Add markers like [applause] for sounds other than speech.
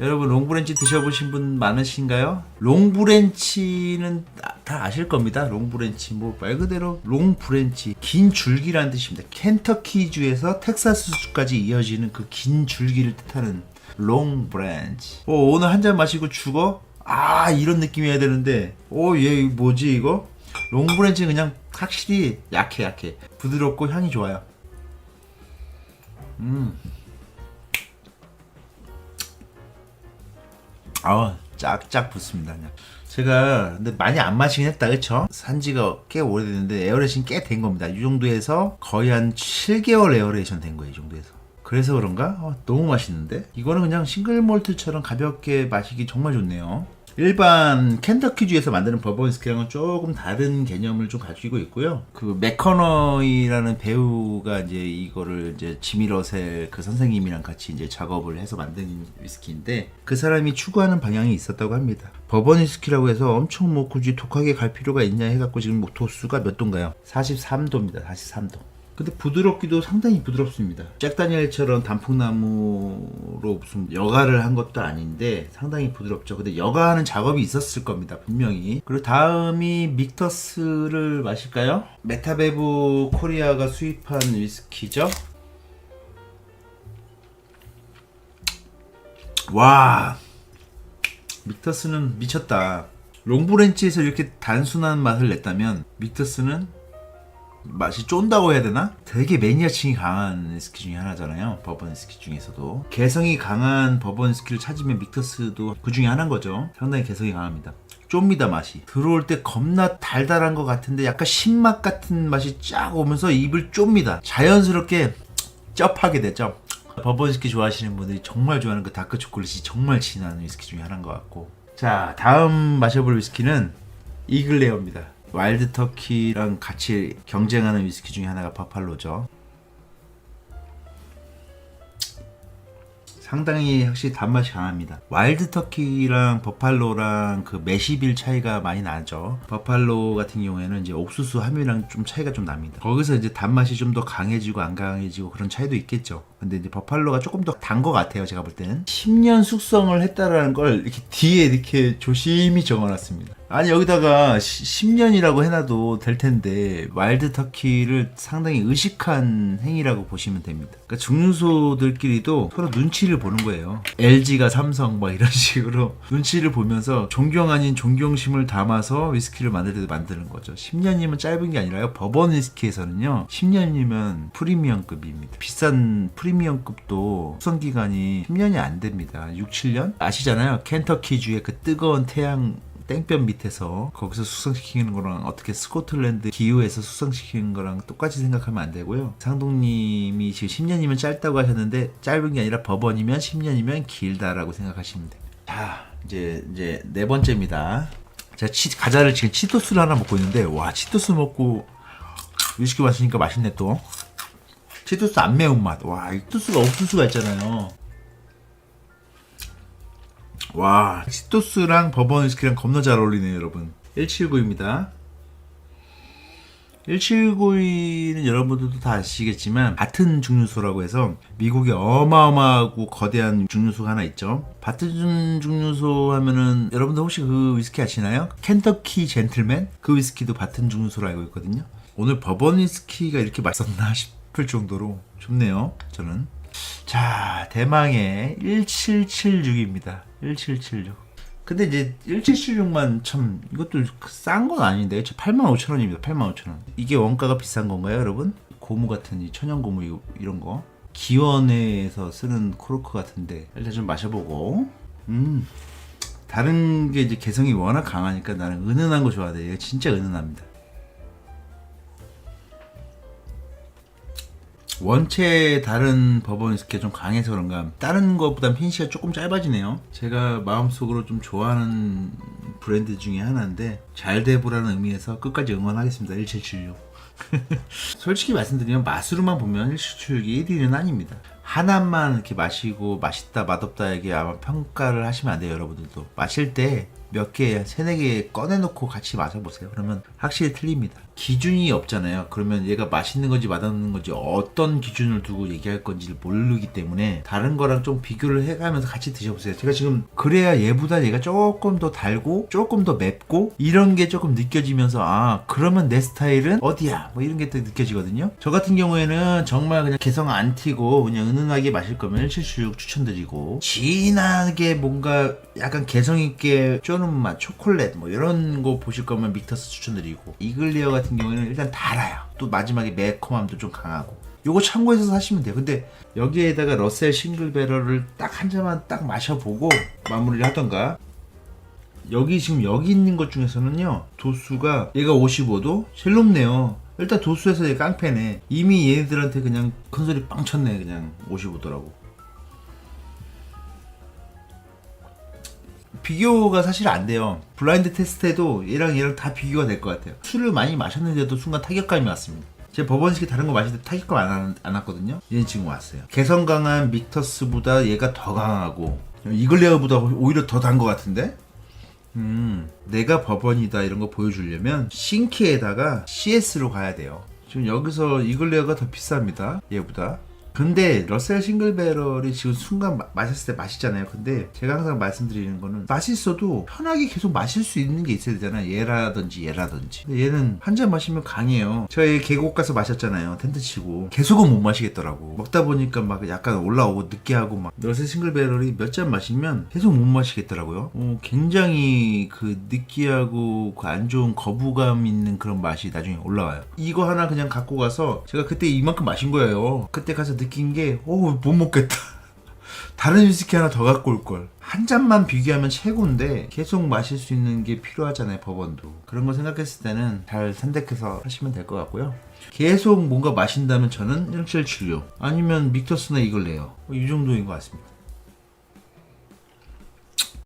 여러분 롱브렌치 드셔보신 분 많으신가요? 롱브렌치는 다- 다 아실 겁니다. 롱브렌치 뭐 말 그대로 롱브렌치 긴 줄기라는 뜻입니다. 켄터키주에서 텍사스주까지 이어지는 그 긴 줄기를 뜻하는 롱브렌치. 어, 오늘 한 잔 마시고 죽어? 아 이런 느낌이어야 되는데 어얘 뭐지 이거? 롱브렌치는 그냥 확실히 약해 약해 부드럽고 향이 좋아요. 아 짝짝 붙습니다 그냥. 제가 근데 많이 안 마시긴 했다 그쵸? 산지가 꽤 오래됐는데 에어레이션 꽤 된 겁니다 이 정도에서 거의 한 7개월 에어레이션 된 거예요 이 정도에서 그래서 그런가? 어, 너무 맛있는데? 이거는 그냥 싱글 몰트처럼 가볍게 마시기 정말 좋네요 일반 켄터키주에서 만드는 버번 위스키랑은 조금 다른 개념을 좀 가지고 있고요. 그 맥커너이라는 배우가 이제 이거를 이제 지미 러셀 그 선생님이랑 같이 이제 작업을 해서 만든 위스키인데 그 사람이 추구하는 방향이 있었다고 합니다. 버번 위스키라고 해서 엄청 뭐 굳이 독하게 갈 필요가 있냐 해갖고 지금 뭐 도수가 몇 도인가요? 43도입니다. 43도. 근데 부드럽기도 상당히 부드럽습니다. 잭 다니엘처럼 단풍나무로 무슨 여가를 한 것도 아닌데 상당히 부드럽죠. 근데 여가하는 작업이 있었을 겁니다. 분명히. 그리고 다음이 믹터스를 마실까요? 메타베브 코리아가 수입한 위스키죠. 와 믹터스는 미쳤다. 롱브렌치에서 이렇게 단순한 맛을 냈다면 믹터스는 맛이 쫀다고 해야 되나? 되게 매니아층이 강한 위스키 중에 하나잖아요. 버번 위스키 중에서도. 개성이 강한 버번 위스키를 찾으면 믹터스도 그 중에 하나인 거죠. 상당히 개성이 강합니다. 쫌니다 맛이. 들어올 때 겁나 달달한 것 같은데 약간 신맛 같은 맛이 쫙 오면서 입을 쫌니다. 자연스럽게 쩝하게 되죠. 버번 위스키 좋아하시는 분들이 정말 좋아하는 그 다크 초콜릿이 정말 진한 위스키 중에 하나인 것 같고. 자, 다음 마셔볼 위스키는 이글레어입니다. 와일드 터키랑 같이 경쟁하는 위스키 중에 하나가 버팔로죠. 상당히 확실히 단맛이 강합니다. 와일드 터키랑 버팔로랑 그 매시빌 차이가 많이 나죠. 버팔로 같은 경우에는 이제 옥수수 함유랑 좀 차이가 좀 납니다. 거기서 이제 단맛이 좀 더 강해지고 안 강해지고 그런 차이도 있겠죠. 근데 이제 버팔로가 조금 더 단 것 같아요. 제가 볼 때는 10년 숙성을 했다라는 걸 이렇게 뒤에 이렇게 조심히 적어놨습니다. 아니 여기다가 10년이라고 해놔도 될 텐데 와일드 터키를 상당히 의식한 행위라고 보시면 됩니다. 그러니까 증류소들끼리도 서로 눈치를 보는 거예요. LG가 삼성 뭐 이런 [laughs] 식으로 눈치를 보면서 존경 아닌 존경심을 담아서 위스키를 만들 때도 만드는 거죠. 10년이면 짧은 게 아니라요. 버번 위스키에서는요. 10년이면 프리미엄급입니다. 비싼 프리미엄급도 숙성 기간이 10년이 안 됩니다. 6, 7년? 아시잖아요. 켄터키주의 그 뜨거운 태양 땡볕 밑에서 거기서 숙성시키는 거랑 어떻게 스코틀랜드 기후에서 숙성시키는 거랑 똑같이 생각하면 안 되고요. 상동님이 지금 10년이면 짧다고 하셨는데 짧은 게 아니라 법원이면 10년이면 길다라고 생각하시면 돼요. 자, 이제 이제 네 번째입니다. 제가 치, 과자를 지금 치토스를 하나 먹고 있는데 와 치토스 먹고 위스키 마시니까 맛있네 또. 치토스 안 매운 맛. 와, 이 치토스가 옥수수가 있잖아요. 와, 치토스랑 버번 위스키랑 겁나 잘 어울리네요, 여러분. 179입니다. 179는 여러분들도 다 아시겠지만 바튼 증류소라고 해서 미국에 어마어마하고 거대한 증류소가 하나 있죠. 바튼 증류소 하면은 여러분들 혹시 그 위스키 아시나요? 켄터키 젠틀맨? 그 위스키도 바튼 증류소로 알고 있거든요. 오늘 버번 위스키가 이렇게 맛있었나 싶을 정도로 좋네요. 저는. 자, 대망의 1776입니다. 1776. 근데 이제 1776만 참 이것도 싼 건 아닌데 85,000원입니다. 85,000원. 이게 원가가 비싼 건가요, 여러분? 고무 같은 이 천연 고무 이- 이런 거. 기원회에서 쓰는 코르크 같은데 일단 좀 마셔보고. 음. 다른 게 이제 개성이 워낙 강하니까 나는 은은한 거 좋아해. 이게 진짜 은은합니다. 원체 다른 버번 위스키가 좀 강해서 그런가 다른 것보다 핀시가 조금 짧아지네요. 제가 마음속으로 좀 좋아하는 브랜드 중에 하나인데 잘 돼보라는 의미에서 끝까지 응원하겠습니다. 1776 [laughs] 솔직히 말씀드리면 맛으로만 보면 1776이 1위는 아닙니다. 하나만 이렇게 마시고 맛있다 맛없다 이게 아마 평가를 하시면 안 돼요 여러분들도. 마실 때 몇 개, 세네 개 꺼내놓고 같이 마셔보세요. 그러면 확실히 틀립니다. 기준이 없잖아요. 그러면 얘가 맛있는 건지 맛없는 건지 어떤 기준을 두고 얘기할 건지를 모르기 때문에 다른 거랑 좀 비교를 해가면서 같이 드셔보세요. 제가 지금 그래야 얘보다 얘가 조금 더 달고 조금 더 맵고 이런 게 조금 느껴지면서 아 그러면 내 스타일은 어디야 뭐 이런 게 또 느껴지거든요. 저 같은 경우에는 정말 그냥 개성 안 튀고 그냥 은은하게 마실 거면 176 추천드리고 진하게 뭔가 약간 개성 있게 쪼는 맛 초콜릿 뭐 이런 거 보실 거면 믹터스 추천드리고 이글리어 같은 경우에는 일단 달아요. 또 마지막에 매콤함도 좀 강하고. 요거 참고해서 사시면 돼요. 근데 여기에다가 러셀 싱글 배럴을 딱한 잔만 딱 마셔보고 마무리를 하던가. 여기 지금 여기 있는 것 중에서는요 도수가 얘가 55도 제일 높네요. 일단 도수에서 얘 깡패네. 이미 얘네들한테 그냥 큰 소리 빵 쳤네 그냥 55도라고 비교가 사실 안 돼요 블라인드 테스트에도 얘랑 얘랑 다 비교가 될 것 같아요 술을 많이 마셨는데도 순간 타격감이 왔습니다 제가 버번스키 다른 거 마실 때 타격감 안, 안, 안 왔거든요 얘는 지금 왔어요 개성 강한 믹터스보다 얘가 더 강하고 이글레어보다 오히려 더 단 것 같은데 음, 내가 버번이다 이런 거 보여주려면 싱키에다가 CS로 가야 돼요. 지금 여기서 이글레어가 더 비쌉니다. 얘보다. 근데 러셀 싱글 배럴이 지금 순간 마, 마셨을 때 맛있잖아요. 근데 제가 항상 말씀드리는 거는 맛있어도 편하게 계속 마실 수 있는 게 있어야 되잖아요. 얘라든지 얘라든지. 얘는 한 잔 마시면 강해요. 저희 계곡 가서 마셨잖아요. 텐트 치고. 계속은 못 마시겠더라고. 먹다 보니까 막 약간 올라오고 느끼하고 막 러셀 싱글 배럴이 몇 잔 마시면 계속 못 마시겠더라고요. 어, 굉장히 그 느끼하고 그 안 좋은 거부감 있는 그런 맛이 나중에 올라와요. 이거 하나 그냥 갖고 가서 제가 그때 이만큼 마신 거예요. 그때 가서 느낀 게, 오, 못 먹겠다. [laughs] 다른 위스키 하나 더 갖고 올 걸. 한 잔만 비교하면 최고인데 계속 마실 수 있는 게 필요하잖아요, 버번도. 그런 거 생각했을 때는 잘 선택해서 하시면 될 것 같고요. 계속 뭔가 마신다면 저는 1776 아니면 믹터스나 이걸 내요. 이 정도인 것 같습니다.